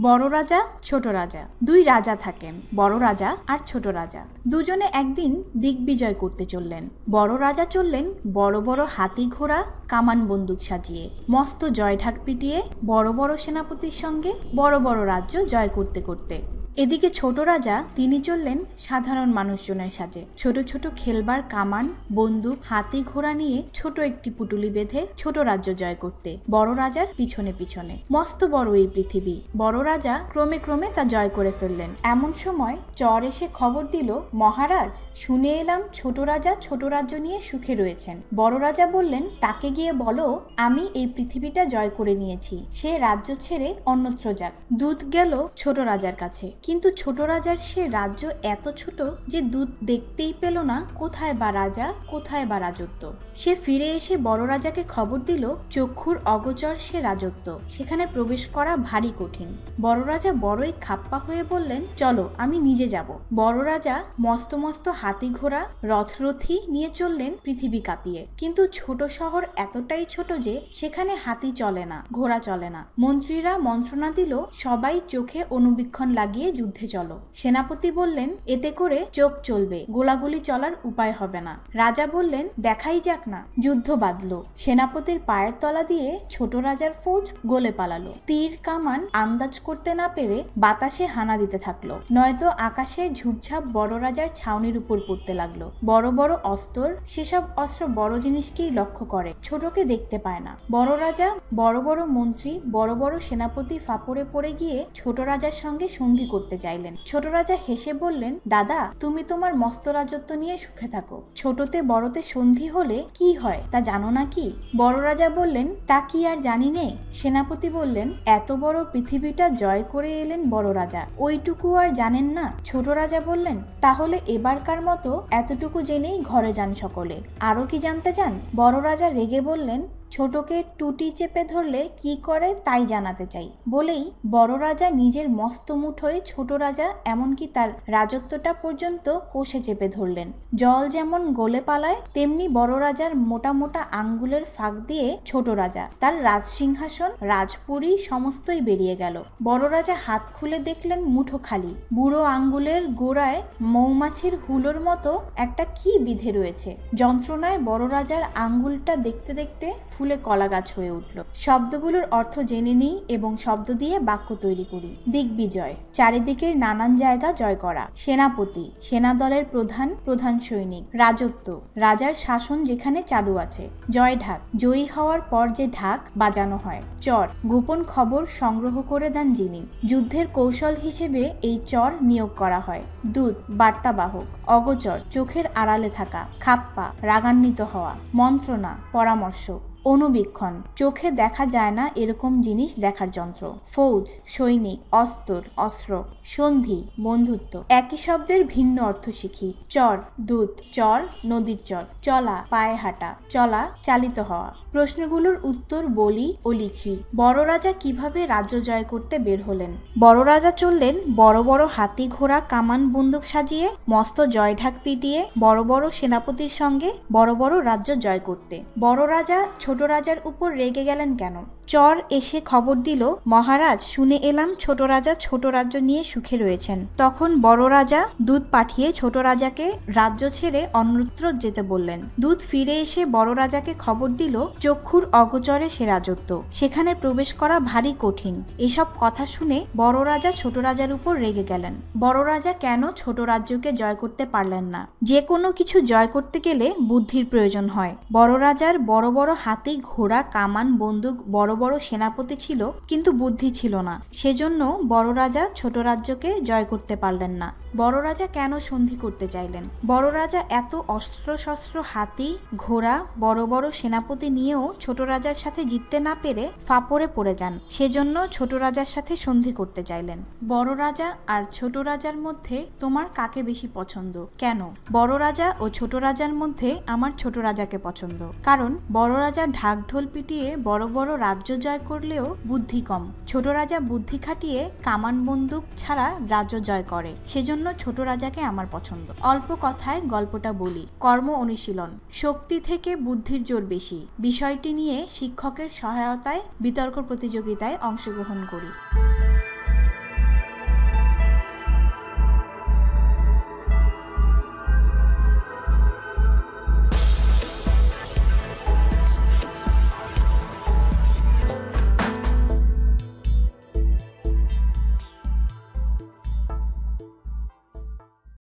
বড় রাজা, ছোট রাজা। দুই রাজা থাকেন, বড় রাজা আর ছোট রাজা। দুজনে একদিন দিগ্বিজয় করতে চললেন। বড় রাজা চললেন বড় বড় হাতি ঘোড়া, কামান বন্দুক সাজিয়ে, মস্ত জয় ঢাক পিটিয়ে বড় বড় সেনাপতির সঙ্গে বড় বড় রাজ্য জয় করতে করতে। এদিকে ছোট রাজা, তিনি চললেন সাধারণ মানুষজনের সাজে। ছোট ছোট খেলবার কামান, বন্দুক, হাতি ঘোড়া নিয়ে ছোট একটি পুটুলি বেঁধে ছোট রাজ্য জয় করতে। বড় রাজার পিছনে পিছনে। মস্ত বড় এই পৃথিবী। বড় রাজা ক্রমে ক্রমে তা জয় করে ফেললেন। এমন সময় চর এসে খবর দিল, মহারাজ, শুনে এলাম ছোট রাজা ছোট রাজ্য নিয়ে সুখে রয়েছেন। বড় রাজা বললেন, তাকে গিয়ে বলো, আমি এই পৃথিবীটা জয় করে নিয়েছি। সে রাজ্য ছেড়ে অন্যত্র যাক। দুধ গেল ছোট রাজার কাছে। কিন্তু ছোট রাজার সে রাজ্য এত ছোট যে দুধ দেখতেই পেল না কোথায় বা রাজা, কোথায় বা রাজত্ব। সে ফিরে এসে বড় রাজাকে খবর দিল, চক্ষুর অগোচর সে রাজত্ব। সেখানে প্রবেশ করা ভারী কঠিন। বড় রাজা বড়ই খাপ্পা হয়ে বললেন, চলো, আমি নিজে যাব। বড় রাজা মস্ত মস্ত হাতি ঘোড়া, রথরথি নিয়ে চললেন পৃথিবী কাঁপিয়ে। কিন্তু ছোট শহর এতটাই ছোট যে সেখানে হাতি চলে না, ঘোড়া চলে না। মন্ত্রীরা মন্ত্রণা দিল, সবাই চোখে অনুবীক্ষণ লাগিয়ে যুদ্ধে চলো। সেনাপতি বললেন, এতে করে চোখ চলবে, গোলাগুলি চলার উপায় হবে না। রাজা বললেন, দেখাই যাক না। যুদ্ধ বাঁধলো। সেনাপতির পায়ের তলা দিয়ে ছোট রাজার ফৌজ গলে পালালো। তীর কামান আন্দাজ করতে না পেরে বাতাসে হানা দিতে থাকল। নয়তো আকাশে ঝুপঝাপ বড় রাজার ছাউনির উপর পড়তে লাগল। বড় বড় অস্ত্র, সেসব অস্ত্র বড় জিনিসকেই লক্ষ্য করে, ছোটকে দেখতে পায় না। বড় রাজা, বড় বড় মন্ত্রী, বড় বড় সেনাপতি ফাপড়ে পড়ে গিয়ে ছোট রাজার সঙ্গে সন্ধি করতে চাইলেন। ছোট রাজা হেসে বললেন, দাদা, তুমি তোমার মস্ত রাজত্ব নিয়ে সুখে থাকো। ছোটতে বড়তে সন্ধি হলে কি হয় তা জানো না কি? বড় রাজা বললেন, তা কি আর জানি নে। সেনাপতি বললেন, এত বড় পৃথিবীটা জয় করে এলেন বড় রাজা। ওইটুকু আর জানেন না? ছোট রাজা বললেন, তাহলে এবারকার মতো এতটুকু জেনেই ঘরে যান সকলে। আরও কি জানতে চান? বড় রাজা রেগে বললেন ছোটকে টুটি চেপে ধরলে কি করে তাই জানাতে চাই। বলেই বড় রাজা নিজের মস্ত মুঠোয় ছোট রাজা এমনকি তার রাজত্বটা পর্যন্ত কোষে চেপে ধরলেন। জল যেমন গলে পালায়, তেমনি বড় রাজার মোটা মোটা আঙ্গুলের ফাঁক দিয়ে ছোট রাজা, তার রাজসিংহাসন, রাজপুরী সমস্তই বেরিয়ে গেল। বড় রাজা হাত খুলে দেখলেন মুঠো খালি। বুড়ো আঙ্গুলের গোড়ায় মৌমাছির হুলোর মতো একটা কি বিধে রয়েছে। যন্ত্রণায় বড় রাজার আঙ্গুলটা দেখতে দেখতে ফুলে কলা গাছ হয়ে উঠল। শব্দগুলোর অর্থ জেনে নিই এবং শব্দ দিয়ে বাক্য তৈরি করি। দিগ্বিজয়, চারিদিকের নানান জায়গা জয় করা। সেনাপতি সেনা দলের প্রধান প্রধান সৈনিক। রাজত্ব, রাজার শাসন যেখানে চালু আছে। জয় ঢাক, জয়ী হওয়ার পর যে ঢাক বাজানো হয়। চর, গোপন খবর সংগ্রহ করে দেন যিনি। যুদ্ধের কৌশল হিসেবে এই চর নিয়োগ করা হয়। দূত, বার্তাবাহক। অগোচর, চোখের আড়ালে থাকা। খাপ্পা, রাগান্বিত হওয়া। মন্ত্রণা, পরামর্শ। অনুবীক্ষণ চোখে দেখা যায় না এরকম জিনিস দেখার যন্ত্র। ফৌজ, সৈনিক, অস্তর, অস্ত্র, সন্ধি, বন্ধুত্ব। একই শব্দের ভিন্ন অর্থ শিখি। চর দুধ চর, নদীর চর। চলা, পায়ে হাঁটা। চলা, চালিত হওয়া। প্রশ্নগুলোর উত্তর বলি ও লিখি। বড় রাজা কীভাবে রাজ্য জয় করতে বের হলেন? বড় রাজা চললেন বড় বড় হাতি ঘোড়া কামান বন্দুক সাজিয়ে, মস্ত জয়ঢাক পিটিয়ে বড় বড় সেনাপতির সঙ্গে বড় বড় রাজ্য জয় করতে। বড় রাজা ছোট রাজার উপর রেগে গেলেন কেন? চর এসে খবর দিল, মহারাজ, শুনে এলাম ছোট রাজা ছোট রাজ্য নিয়ে সুখে রয়েছেন। তখন বড় রাজা দুধ পাঠিয়ে ছোট রাজাকে রাজ্য ছেড়ে অন্যত্র যেতে বললেন। দুধ ফিরে এসে বড় রাজাকে খবর দিল, চক্ষুর অগোচরে সে রাজত্ব। সেখানে প্রবেশ করা ভারী কঠিন। এসব কথা শুনে বড় রাজা ছোট রাজার উপর রেগে গেলেন। বড় রাজা কেন ছোট রাজ্যকে জয় করতে পারলেন না? যে কোনো কিছু জয় করতে গেলে বুদ্ধির প্রয়োজন হয়। বড় রাজার বড় বড় হাতি ঘোড়া, কামান, বন্দুক বড় বড় সেনাপতি ছিল, কিন্তু বুদ্ধি ছিল না। সেজন্য বড় রাজা ছোট রাজ্যকে জয় করতে পারলেন না। বড় রাজা কেন সন্ধি করতে চাইলেন? বড় রাজা এত অস্ত্র শস্ত্র হাতি, ঘোড়া, বড় বড় সেনাপতি নিয়েও ছোট রাজার সাথে জিততে না পেরে ফাপড়ে পড়ে যান। সেজন্য ছোট রাজার সাথে সন্ধি করতে চাইলেন। বড় রাজা আর ছোট রাজার মধ্যে তোমার কাকে বেশি পছন্দ? কেন? বড় রাজা ও ছোট রাজার মধ্যে আমার ছোট রাজাকে পছন্দ। কারণ বড় রাজা ঢাক ঢোল পিটিয়ে বড় বড় রাজ্য জয় করলেও বুদ্ধি কম। ছোট রাজা বুদ্ধি খাটিয়ে কামান বন্দুক ছাড়া রাজ্য জয় করে। সেজন্য ছোট রাজাকে আমার পছন্দ। অল্প কথায় গল্পটা বলি। কর্ম অনুশীলন। শক্তি থেকে বুদ্ধির জোর বেশি। বিষয়টি নিয়ে শিক্ষকের সহায়তায় বিতর্ক প্রতিযোগিতায় অংশগ্রহণ করি।